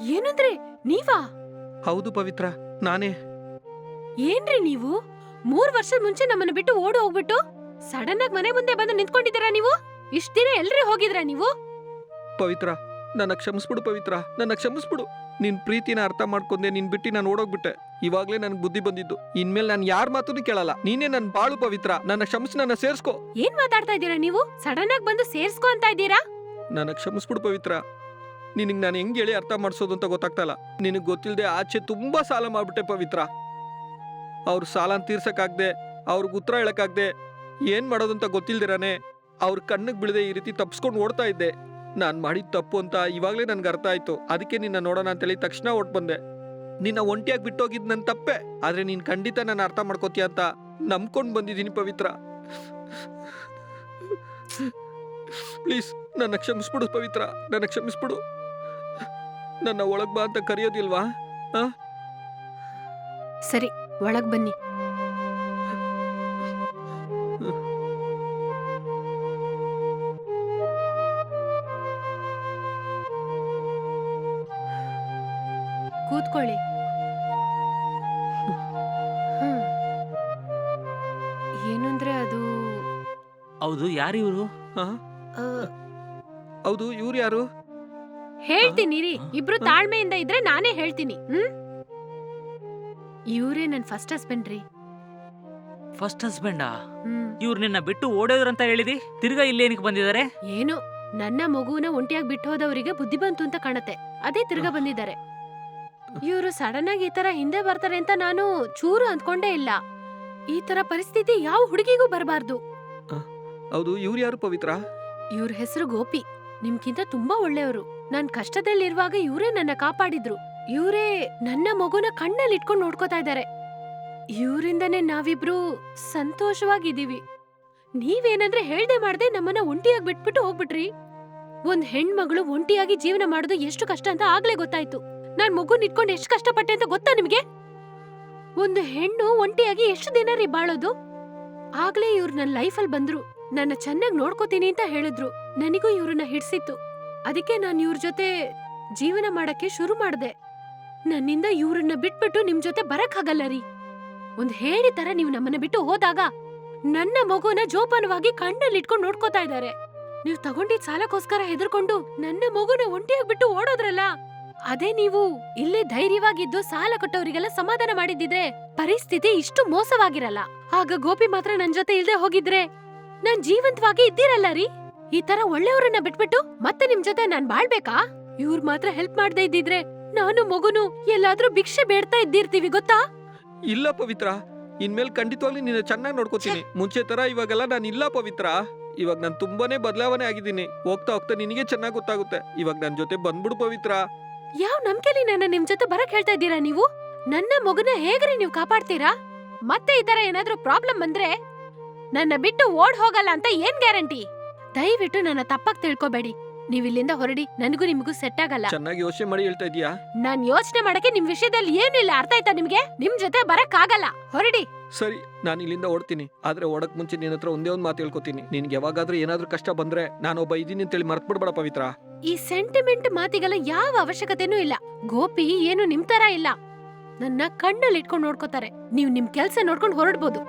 ಏನಂದ್ರೆ ನೀವಾ? ಹೌದು ಪವಿತ್ರ ನಾನೇ. ಏನ್ರಿ ನೀವು? ಮೂರ್ ವರ್ಷದ ಮುಂಚೆ ನಮ್ಮನ್ನ ಬಿಟ್ಟು ಓಡಿ ಹೋಗ್ಬಿಟ್ಟು ಸಡನ್ ಆಗಿ ಮನೆ ಮುಂದೆ ಬಂದು ನಿಂತ್ಕೊಂಡಿದ್ದೀರಾ ನೀವು? ಇಷ್ಟ ದಿನ ಎಲ್ರಿ ಹೋಗಿದ್ರಾ ನೀವು? ಪವಿತ್ರ ನನ್ನ ಕ್ಷಮಿಸ್ಬಿಡು ಪವಿತ್ರ ನನ್ನ ಕ್ಷಮಿಸ್ಬಿಡು. ನಿನ್ ಪ್ರೀತಿನ ಅರ್ಥ ಮಾಡ್ಕೊಂಡೆ ನಿನ್ ಬಿಟ್ಟು ನಾನು ಓಡೋಗ್ಬಿಟ್ಟೆ. ಇವಾಗ್ಲೇ ನನ್ ಬುದ್ಧಿ ಬಂದಿದ್ದು. ಇನ್ಮೇಲೆ ನಾನು ಯಾರ ಮಾತನ್ನು ಕೇಳಲ್ಲ. ನೀನೇ ನನ್ ಬಾಳು ಪವಿತ್ರ ನನ್ನ ಕ್ಷಮಿಸಿ ನನ್ನ ಸೇರ್ಸ್ಕೊ. ಏನ್ ಮಾತಾಡ್ತಾ ಇದ್ದೀರಾ ನೀವು? ಸಡನ್ ಆಗಿ ಬಂದು ಸೇರ್ಸ್ಕೊ ಅಂತ ಇದ್ದೀರಾ? ನನ್ನ ಕ್ಷಮಿಸ್ಬಿಡು ಪವಿತ್ರ ನಿನಗೆ ನಾನು ಹೆಂಗೆ ಹೇಳಿ ಅರ್ಥ ಮಾಡಿಸೋದು ಅಂತ ಗೊತ್ತಾಗ್ತಲ್ಲ ನಿನಗೆ ಗೊತ್ತಿಲ್ಲದೆ ಆಚೆ ತುಂಬ ಸಾಲ ಮಾಡಿಬಿಟ್ಟೆ ಪವಿತ್ರ. ಅವ್ರ ಸಾಲನ ತೀರ್ಸಕ್ಕಾಗ್ದೆ, ಅವ್ರಿಗೆ ಉತ್ತರ ಹೇಳಕ್ಕಾಗ್ದೆ ಏನು ಮಾಡೋದು ಅಂತ ಗೊತ್ತಿಲ್ದಿರಾನೆ ಅವ್ರ ಕಣ್ಣಿಗೆ ಬಿಳದೆ ಈ ರೀತಿ ತಪ್ಪಿಸ್ಕೊಂಡು ಓಡ್ತಾ ಇದ್ದೆ. ನಾನು ಮಾಡಿದ ತಪ್ಪು ಅಂತ ಇವಾಗಲೇ ನನ್ಗೆ ಅರ್ಥ ಆಯ್ತು. ಅದಕ್ಕೆ ನಿನ್ನ ನೋಡೋಣ ಅಂತೇಳಿ ತಕ್ಷಣ ಓಟ್ ಬಂದೆ. ನಿನ್ನ ಒಂಟಿಯಾಗಿ ಬಿಟ್ಟೋಗಿದ್ದು ನನ್ನ ತಪ್ಪೆ. ಆದ್ರೆ ನೀನು ಖಂಡಿತ ನಾನು ಅರ್ಥ ಮಾಡ್ಕೋತೀಯ ಅಂತ ನಂಬ್ಕೊಂಡು ಬಂದಿದ್ದೀನಿ ಪವಿತ್ರ. ಪ್ಲೀಸ್ ನನ್ನ ಕ್ಷಮಿಸ್ಬಿಡು ಪವಿತ್ರ. ನನ್ನ ಕ್ಷಮಿಸ್ಬಿಡು. ನನ್ನ ಒಳಗ್ ಬಾ ಅಂತ ಕರೆಯೋದಿಲ್ವಾ? ಸರಿ ಒಳಗ್ ಬನ್ನಿ. ಕೂತ್ಕೊಳ್ಳಿ. ಏನಂದ್ರೆ ಅದು ಹೌದು ಯಾರು ಇವರು? ಹೌದು ಇವ್ರು ಯಾರು? ಹೇಳ್ತೀನಿ ರೀ? ಇಬ್ರು ತಾಳ್ಮೆಯಿಂದ ಇದ್ರೆ ನಾನೇ ಹೇಳ್ತೀನಿ. ಹ್ಮ್? ಇವ್ರೇ ನನ್ ಫಸ್ಟ್ ಹಸ್ಬೆಂಡ್ ರೀ. ಫಸ್ಟ್ ಹಸ್ಬೆಂಡಾ ಹ್ಮ್. ಇವ್ರು ನಿನ್ನ ಬಿಟ್ಟು ಓಡೋದ್ರಂತ ಹೇಳಿದಿ? ತಿರ್ಗಾ ಇಲ್ಲೇನಕ್ಕೆ ಬಂದಿದ್ದಾರೆ? ಏನು? ನನ್ನ ಮಗುನ ಒಂಟಿಯಾಗಿ ಬಿಟ್ಟು ಹೋದವರಿಗೆ ಬುದ್ಧಿ ಬಂತು ಅಂತ ಕಾಣತ್ತೆ. ಅದೇ ತಿರ್ಗಾ ಬಂದಿದ್ದಾರೆ. ಇವರು ಸಡನ್ ಆಗಿ ಈ ತರ ಹಿಂದೆ ಬರ್ತಾರೆ ಅಂತ ನಾನು ಚೂರು ಅಂದ್ಕೊಂಡೇ ಇಲ್ಲ. ಈ ತರ ಪರಿಸ್ಥಿತಿ ಯಾವ ಹುಡುಗಿಗೂ ಬರಬಾರ್ದು. ಹೌದು ಇವ್ರು ಯಾರು ಪವಿತ್ರ? ಇವ್ರ ಹೆಸರು ಗೋಪಿ. ನಿಮ್ಗಿಂತ ತುಂಬಾ ಒಳ್ಳೆಯವರು. ನಾನ್ ಕಷ್ಟದಲ್ಲಿರುವಾಗ ಇವರೇ ನನ್ನ ಕಾಪಾಡಿದ್ರು. ಇವರೇ ನನ್ನ ಮಗುನ ಕಣ್ಣಲ್ಲಿ ಇಟ್ಕೊಂಡು ನೋಡ್ಕೋತಾ ಇದ್ದಾರೆ. ಇವರಿಂದನೇ ನಾವಿಬ್ರು ಸಂತೋಷವಾಗಿದ್ದೀವಿ. ನೀವೇನಂದ್ರೆ ಹೇಳ್ದೆ ಮಾಡ್ದೆ ನಮ್ಮನ್ನ ಒಂಟಿಯಾಗಿ ಬಿಟ್ಬಿಟ್ಟು ಹೋಗ್ಬಿಟ್ರಿ. ಒಂದ್ ಹೆಣ್ಮಗಳು ಒಂಟಿಯಾಗಿ ಜೀವನ ಮಾಡೋದು ಎಷ್ಟು ಕಷ್ಟ ಅಂತ ಆಗ್ಲೇ ಗೊತ್ತಾಯ್ತು. ನಾನ್ ಮಗು ಇಟ್ಕೊಂಡು ಎಷ್ಟು ಕಷ್ಟಪಟ್ಟೆ ಅಂತ ಗೊತ್ತಾ ನಿಮ್ಗೆ? ಒಂದು ಹೆಣ್ಣು ಒಂಟಿಯಾಗಿ ಎಷ್ಟು ದಿನ ರೀ ಬಾಳೋದು? ಆಗ್ಲೇ ಇವ್ರು ನನ್ನ ಲೈಫಲ್ಲಿ ಬಂದ್ರು. ನನ್ನ ಚೆನ್ನಾಗಿ ನೋಡ್ಕೋತೀನಿ ಅಂತ ಹೇಳಿದ್ರು. ನನಗೂ ಇವ್ರನ್ನ ಹಿಡ್ಸಿತ್ತು. ಅದಕ್ಕೆ ನಾನು ಇವ್ರ ಜೊತೆ ಜೀವನ ಮಾಡಕ್ಕೆ ಶುರು ಮಾಡ್ದೆ. ನನ್ನಿಂದ ಇವ್ರನ್ನ ಬಿಟ್ಬಿಟ್ಟು ನಿಮ್ ಜೊತೆ ಬರಕ್ಕಾಗಲ್ಲ ರೀ. ಒಂದ್ ಹೇಳಿ ತರ ನೀವು ನಮ್ಮನ್ನ ಬಿಟ್ಟು ಹೋದಾಗ ನನ್ನ ಮಗುನ ಜೋಪಾನವಾಗಿ ಕಣ್ಣಲ್ಲಿ ಇಟ್ಕೊಂಡು ನೋಡ್ಕೋತಾ ಇದ್ದಾರೆ ನೀವು ತಗೊಂಡಿದ್ ಸಾಲಕ್ಕೋಸ್ಕರ ಹೆದರ್ಕೊಂಡು ನನ್ನ ಮಗುನ ಒಂಟಿಯಾಗಿ ಬಿಟ್ಟು ಓಡೋದ್ರಲ್ಲ, ಅದೇ ನೀವು ಇಲ್ಲೇ ಧೈರ್ಯವಾಗಿದ್ದು ಸಾಲ ಕೊಟ್ಟವರಿಗೆಲ್ಲ ಸಮಾಧಾನ ಮಾಡಿದ್ದಿದ್ರೆ ಪರಿಸ್ಥಿತಿ ಇಷ್ಟು ಮೋಸವಾಗಿರಲ್ಲ. ಆಗ ಗೋಪಿ ಮಾತ್ರ ನನ್ ಜೊತೆ ಇಲ್ದೆ ಹೋಗಿದ್ರೆ ನಾನ್ ಜೀವಂತವಾಗಿ ಇದ್ದೀರಲ್ಲ ರೀ? ಈ ತರ ಒಳ್ಳೆಯವರನ್ನ ಬಿಟ್ಬಿಟ್ಟು ಮತ್ತೆ ನಿಮ್ ಜೊತೆ ನಾನ್ ಬಾಳ್ಬೇಕಾ? ಇವ್ರ್ ಮಾತ್ರ ಹೆಲ್ಪ್ ಮಾಡ್ದೆ ಇದ್ದಿದ್ರೆ ನಾನು ಮಗುನು ಎಲ್ಲಾದ್ರೂ ಭಿಕ್ಷೆ ಬೇಡ್ತಾ ಇದ್ದಿರ್ತೀವಿ ಗೊತ್ತಾ? ಇಲ್ಲ ಪವಿತ್ರ. ಇನ್ಮೇಲೆ ಖಂಡಿತವಾಗ್ಲಿ ನಿನ್ನ ಚೆನ್ನಾಗಿ ನೋಡ್ಕೋತೀನಿ. ಮುಂಚೆ ತರ ಇವಾಗೆಲ್ಲ ನಾನು ಇಲ್ಲ ಪವಿತ್ರ. ಇವಾಗ ನಾನು ತುಂಬಾನೇ ಬದಲಾವಣೆ ಆಗಿದ್ದೀನಿ. ಹೋಗ್ತಾ ಹೋಗ್ತಾ ನಿನಗೆ ಚೆನ್ನಾಗಿ ಗೊತ್ತಾಗುತ್ತೆ. ಇವಾಗ ನನ್ನ ಜೊತೆ ಬಂದ್ಬಿಡು ಪವಿತ್ರ. ಯಾವ ನಂಬಿಕೆಲಿ ನನ್ನ ನಿಮ್ ಜೊತೆ ಬರಕ್ ಹೇಳ್ತಾ ಇದ್ದೀರಾ ನೀವು? ನನ್ನ ಮಗುನ ಹೇಗ್ರಿ ನೀವು ಕಾಪಾಡ್ತೀರಾ? ಮತ್ತೆ ಈ ತರ ಏನಾದ್ರೂ ಪ್ರಾಬ್ಲಮ್ ಬಂದ್ರೆ ನನ್ನ ಬಿಟ್ಟು ಓಡ್ ಹೋಗಲ್ಲ ಅಂತ ಏನ್ ಗ್ಯಾರಂಟಿ? ದಯವಿಟ್ಟು ನನ್ನ ತಪ್ಪಾಗ್ ತಿಳ್ಕೊಬೇಡಿ. ನೀವ್ ಇಲ್ಲಿಂದ ಹೊರಡಿ ನನಗೂ ನಿಮಗೂ ಸೆಟ್ ಆಗಲ್ಲ. ಚೆನ್ನಾಗಿ ಯೋಚನೆ ಮಾಡಿ ಹೇಳ್ತಾ ಇದೀಯಾ ನಾನ್ ಯೋಚನೆ ಮಾಡಕ್ಕೆ ನಿಮ್ ವಿಷಯದಲ್ಲಿ ಏನಿಲ್ಲ ಅರ್ಥ ಆಯ್ತಾ ನಿಮ್ಗೆ? ನಿಮ್ ಜೊತೆ ಬರಕ್ ಆಗಲ್ಲ ಹೊರಡಿ. ಸರಿ ನಾನು ಇಲ್ಲಿಂದ ಓಡ್ತೀನಿ. ಆದ್ರೆ ಓಡಕ್ ಮುಂಚೆ ನಿನ್ನ ಹತ್ರ ಒಂದೇ ಒಂದ್ ಮಾತು ಹೇಳ್ಕೊತೀನಿ. ನಿನ್ಗೆ ಯಾವಾಗಾದ್ರೂ ಏನಾದ್ರೂ ಕಷ್ಟ ಬಂದ್ರೆ ನಾನು ಒಬ್ಬ ಇದೀನಿ ಅಂತೇಳಿ ಮರ್ತ್ ಬಿಡ್ಬೇಡ ಪವಿತ್ರ. ಈ ಸೆಂಟಿಮೆಂಟ್ ಮಾತಿಗೆಲ್ಲ ಯಾವ ಅವಶ್ಯಕತೆನೂ ಇಲ್ಲ. ಗೋಪಿ ಏನು ನಿಮ್ ತರ ಇಲ್ಲ. ನನ್ನ ಕಣ್ಣಲ್ಲಿ ಇಟ್ಕೊಂಡು ನೋಡ್ಕೋತಾರೆ. ನೀವ್ ನಿಮ್ ಕೆಲ್ಸ ನೋಡ್ಕೊಂಡು ಹೊರಡ್ಬೋದು.